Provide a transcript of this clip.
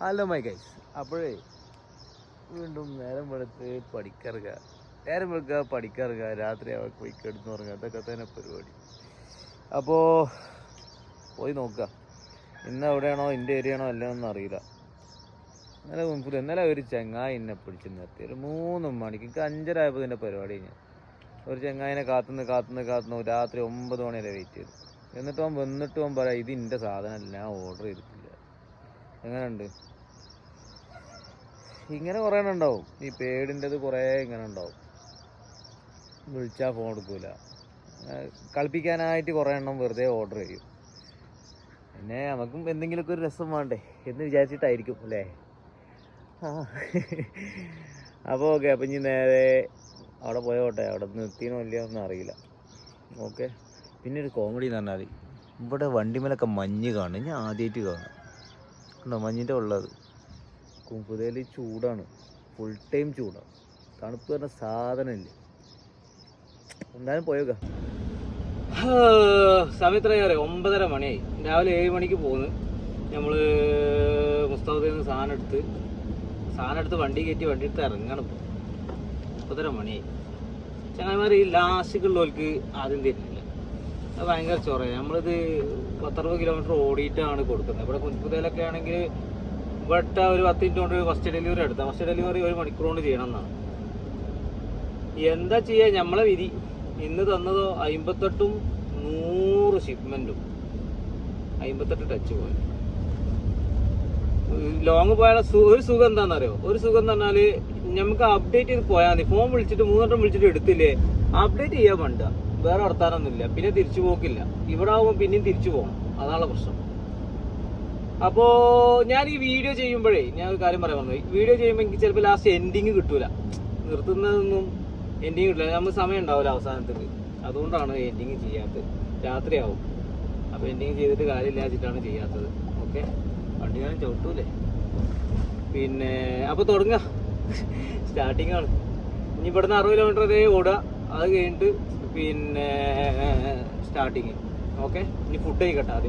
Hello my guys അപ്പോഴേ വീണ്ടും നേരം വെളുത്ത് പഠിക്കറുക നേരം വെളുക്കുക പഠിക്കറുക രാത്രി അവ പോയി കിടന്ന് ഉറങ്ങുക അതൊക്കെ തന്നെ പരിപാടി. അപ്പോൾ പോയി നോക്കുക. ഇന്ന് എവിടെയാണോ എന്റെ ഏരിയ ആണോ അല്ലയെന്നൊന്നും അറിയില്ല. ഇന്നലെ മുൻപ് ഇന്നലെ ഒരു ചങ്ങായി എന്നെ പിടിച്ച് നിർത്തി. ഒരു മൂന്ന് മണിക്ക് എനിക്ക് അഞ്ചരായപ്പോൾ ഇതിന്റെ പരിപാടി കഴിഞ്ഞു. ഒരു ചങ്ങായിനെ കാത്തുനിന്ന് കാത്തുനിന്ന് കാത്തുനിന്ന് രാത്രി ഒമ്പത് മണി വരെ വെയിറ്റ് ചെയ്തു. എന്നിട്ട് അവൻ വന്നിട്ട് അവൻ പറയാം ഇത് എന്റെ സാധനമല്ല ഞാൻ ഓർഡർ ചെയ്തിട്ടില്ല. എങ്ങനെയുണ്ട്? ഇങ്ങനെ കുറേ എണ്ണം ഉണ്ടാവും. ഈ പേടിന്റെത് കുറേ ഇങ്ങനെ ഉണ്ടാവും. വിളിച്ചാൽ ഫോൺ എടുക്കൂല. കളിപ്പിക്കാനായിട്ട് കുറേ എണ്ണം വെറുതെ ഓർഡർ ചെയ്യും. പിന്നെ നമുക്കും എന്തെങ്കിലുമൊക്കെ ഒരു രസം വേണ്ടേ എന്ന് വിചാരിച്ചിട്ടായിരിക്കും അല്ലേ? ആ. അപ്പോൾ ഓക്കെ അപ്പം ഇനി നേരെ അവിടെ പോയോട്ടെ അവിടെ നിർത്തിയോ ഇല്ലയോ ഒന്നും അറിയില്ല. ഓക്കെ പിന്നെ ഒരു കോമഡി എന്ന് പറഞ്ഞാൽ ഇവിടെ വണ്ടിമേലൊക്കെ മഞ്ഞ് കാണും. ഞാൻ ആദ്യമായിട്ട് കാണും. മഞ്ഞിന്റെ ഉള്ളത്. കുമ്പുതയിൽ ചൂടാണ്. ഫുൾ ടൈം ചൂടാണ് തണുപ്പ് പറഞ്ഞ സാധനമില്ല. എന്തായാലും പോയോക്ക സമയത്രയാറെ. ഒമ്പതര മണിയായി. രാവിലെ ഏഴ് മണിക്ക് പോന്ന്. നമ്മൾ മുസ്തഫയിൽ നിന്ന് സാധനം എടുത്ത് സാധനം എടുത്ത് വണ്ടി കയറ്റി വണ്ടി എടുത്ത് ഇറങ്ങണം ഇപ്പോൾ ഒമ്പതര മണിയായി. ചങ്ങന്മാർ ഈ ലാസ്റ്റിക്കുള്ളവർക്ക് ആദ്യം തരുന്നില്ല. ഭയങ്കര ചൊറയാണ് നമ്മളിത് പത്തറുപത് കിലോമീറ്റർ ഓടിയിട്ടാണ് കൊടുക്കുന്നത്. ഇവിടെ കുഞ്ഞുപുതയിലൊക്കെ ആണെങ്കിൽ ഇവിടെ ഒരു പത്ത് മിനിറ്റ് കൊണ്ട് ഫസ്റ്റ് ഡെലിവറി എടുത്താൽ ഫസ്റ്റ് ഡെലിവറി ഒരു മണിക്കൂർ കൊണ്ട് ചെയ്യണം എന്നാണ് എന്താ ചെയ്യുക നമ്മളെ വിധി. ഇന്ന് തന്നതോ അമ്പത്തെട്ടും നൂറ് ഷിപ്മെന്റും അമ്പത്തെട്ട് ടച്ച് പോയി. ലോങ് പോയാൽ ഒരു സുഖം എന്താണെന്നറിയോ ഒരു സുഖം എന്ന് പറഞ്ഞാൽ നമുക്ക് അപ്ഡേറ്റ് ചെയ്ത് പോയാൽ മതി. ഫോൺ വിളിച്ചിട്ട് മൂന്നെണ്ണം വിളിച്ചിട്ട് എടുത്തില്ലേ? അപ്ഡേറ്റ് ചെയ്യാൻ വേണ്ട. വേറെ വർത്താനൊന്നുമില്ല. പിന്നെ തിരിച്ചു പോക്കില്ല. ഇവിടെ ആവുമ്പോൾ പിന്നെയും തിരിച്ചു പോകണം. അതാണ് പ്രശ്നം. അപ്പോ ഞാൻ ഈ വീഡിയോ ചെയ്യുമ്പോഴേ ഞാൻ കാര്യം പറയാൻ വന്നു വീഡിയോ ചെയ്യുമ്പോൾ എനിക്ക് ചിലപ്പോൾ ലാസ്റ്റ് എൻഡിങ് കിട്ടൂല. നിർത്തുന്നതൊന്നും എൻഡിങ് കിട്ടില്ല നമുക്ക് സമയം ഉണ്ടാവില്ല അവസാനത്തിൽ അതുകൊണ്ടാണ് എൻഡിങ് ചെയ്യാത്തത്. രാത്രിയാവും. അപ്പോൾ എൻഡിങ് ചെയ്തിട്ട് കാര്യമില്ല വെച്ചിട്ടാണ് ചെയ്യാത്തത്. ഓക്കെ വണ്ടി ഞാൻ ചവിട്ടൂലേ? പിന്നെ അപ്പോൾ തുടങ്ങുക സ്റ്റാർട്ടിങ് ആണ്. ഇനി ഇവിടുന്ന് അറുപത് കിലോമീറ്റർ വരെ ഓടുക. അത് കഴിഞ്ഞിട്ട് പിന്നെ സ്റ്റാർട്ടിങ് ഓക്കെ ഇനി ഫുഡ് കഴിക്കട്ടെ ആദ്യം.